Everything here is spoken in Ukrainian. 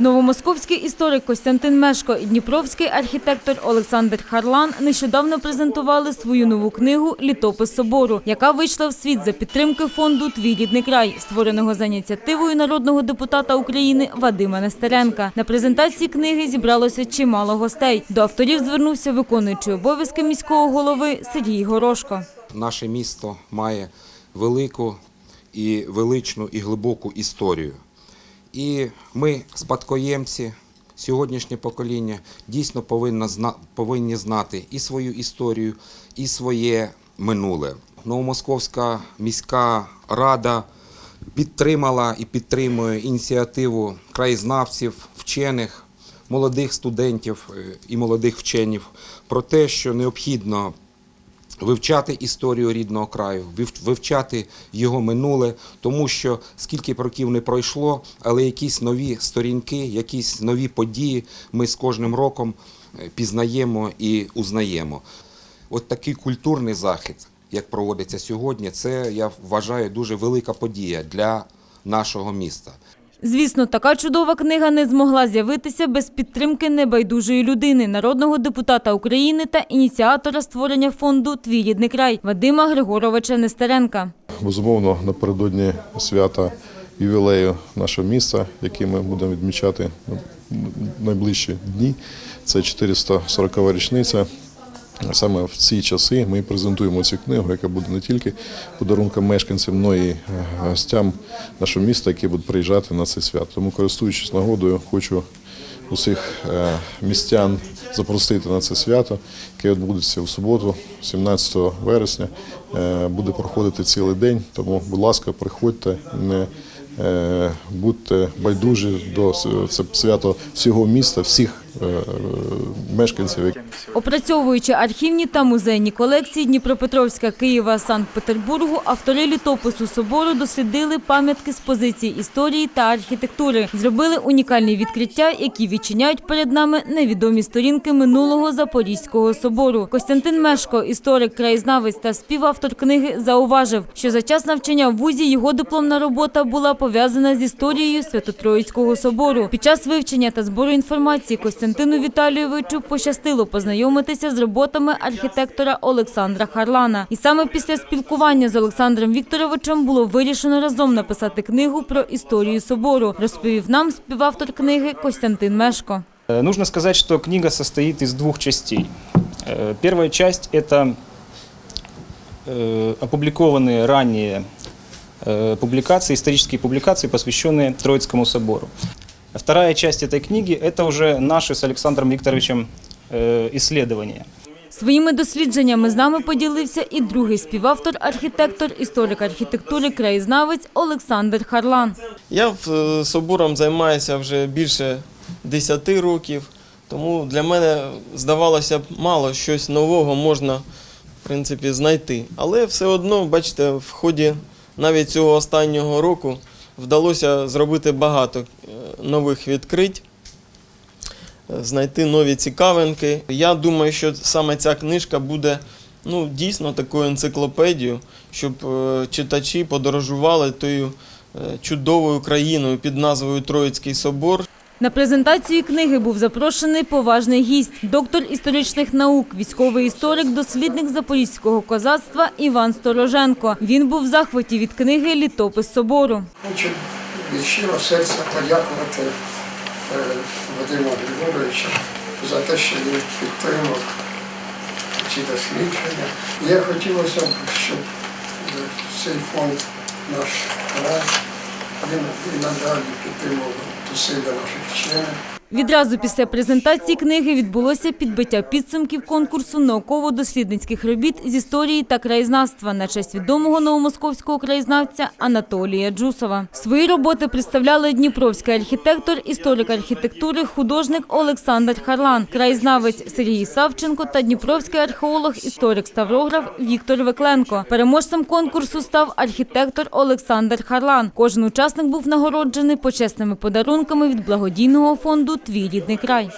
Новомосковський історик Костянтин Мешко і дніпровський архітектор Олександр Харлан нещодавно презентували свою нову книгу Літопис собору, яка вийшла в світ за підтримки фонду Твій рідний край, створеного за ініціативою народного депутата України Вадима Нестеренка. На презентації книги зібралося чимало гостей. До авторів звернувся виконуючий обов'язки міського голови Сергій Горошко. Наше місто має велику і величну і глибоку історію. І ми, спадкоємці, сьогоднішнє покоління, дійсно повинні знати і свою історію, і своє минуле. Новомосковська міська рада підтримала і підтримує ініціативу краєзнавців, вчених, молодих студентів е, і молодих вченів про те, що необхідно вивчати історію рідного краю, вив- вивчати його минуле, тому що скільки років не пройшло, але якісь нові сторінки, якісь нові події ми з кожним роком е, пізнаємо і узнаємо. От такий культурний захід, як проводиться сьогодні, це я вважаю дуже велика подія для нашого міста. Звісно, така чудова книга не змогла з'явитися без підтримки небайдужої людини, народного депутата України та ініціатора створення фонду Твій рідний край Вадима Григоровича Нестеренка. Безумовно, напередодні свята ювілею нашого міста, який ми будемо відмічати найближчі дні. Це 440-та річниця. Саме в ці часи ми презентуємо цю книгу, яка буде не тільки подарунком мешканцям, але й гостям нашого міста, які будуть приїжджати на це свято. Тому, користуючись нагодою, хочу усіх е, містян запросити на це свято, яке відбудеться в суботу, 17 вересня. Е, Буде проходити цілий день. Тому, будь ласка, приходьте, не е, будьте байдужі до це свято всього міста, всіх е, мешканців. Опрацьовуючи архівні та музейні колекції Дніпропетровська, Києва, Санкт-Петербургу, автори літопису собору дослідили пам'ятки з позицій історії та архітектури, зробили унікальні відкриття, які відчиняють перед нами невідомі сторінки минулого Запорізького собору. Костянтин Мешко, історик, краєзнавець та співавтор книги, зауважив, що за час навчання в вузі його дипломна робота була пов'язана з історією Свято-Троїцького собору. Під час вивчення та збору інформації Костянтину Віталійовичу пощастило познайомитися з роботами архітектора Олександра Харлана. І саме після спілкування з Олександром Вікторовичем було вирішено разом написати книгу про історію собору, розповів нам співавтор книги Костянтин Мешко. Э, Нужно сказать, что книга состоит из двух частей. Э, Первая часть – это э, опубликованные ранее э, публикации, исторические публикации, посвященные Троицкому собору. А Вторая часть этой книги – это уже наши с Александром Викторовичем э, исследования. Своїми дослідженнями з нами поділився і другий співавтор, архітектор, історик архітектури, краєзнавець Олександр Харлан. Я в- е, собором займаюся вже більше 10 років, тому для мене здавалося б мало щось нового можна в принципі знайти. Але все одно, бачите, в ході навіть цього останнього року вдалося зробити багато е, нових відкрить. е, Знайти нові цікавинки. Я думаю, що саме ця книжка буде ну, дійсно такою енциклопедією, щоб е, читачі подорожували тою е, чудовою країною під назвою Троїцький собор. На презентацію книги був запрошений поважний гість, доктор історичних наук, військовий історик, дослідник запорізького козацтва Іван Стороженко. Він був в захваті від книги Літопис собору. Від щиро серця подякувати е, Вадиму Григоровичу за те, що він підтримав ці дослідження. Я хотілося б, щоб е, цей фонд наш край він і надалі підтримував зусилля наших вчених. Відразу після презентації книги відбулося підбиття підсумків конкурсу науково-дослідницьких робіт з історії та краєзнавства на честь відомого новомосковського краєзнавця Анатолія Джусова. Свої роботи представляли дніпровський архітектор, історик архітектури, художник Олександр Харлан, краєзнавець Сергій Савченко та дніпровський археолог, історик ставрограф Віктор Векленко. Переможцем конкурсу став архітектор Олександр Харлан. Кожен учасник був нагороджений почесними подарунками від благодійного фонду Твій рідний край.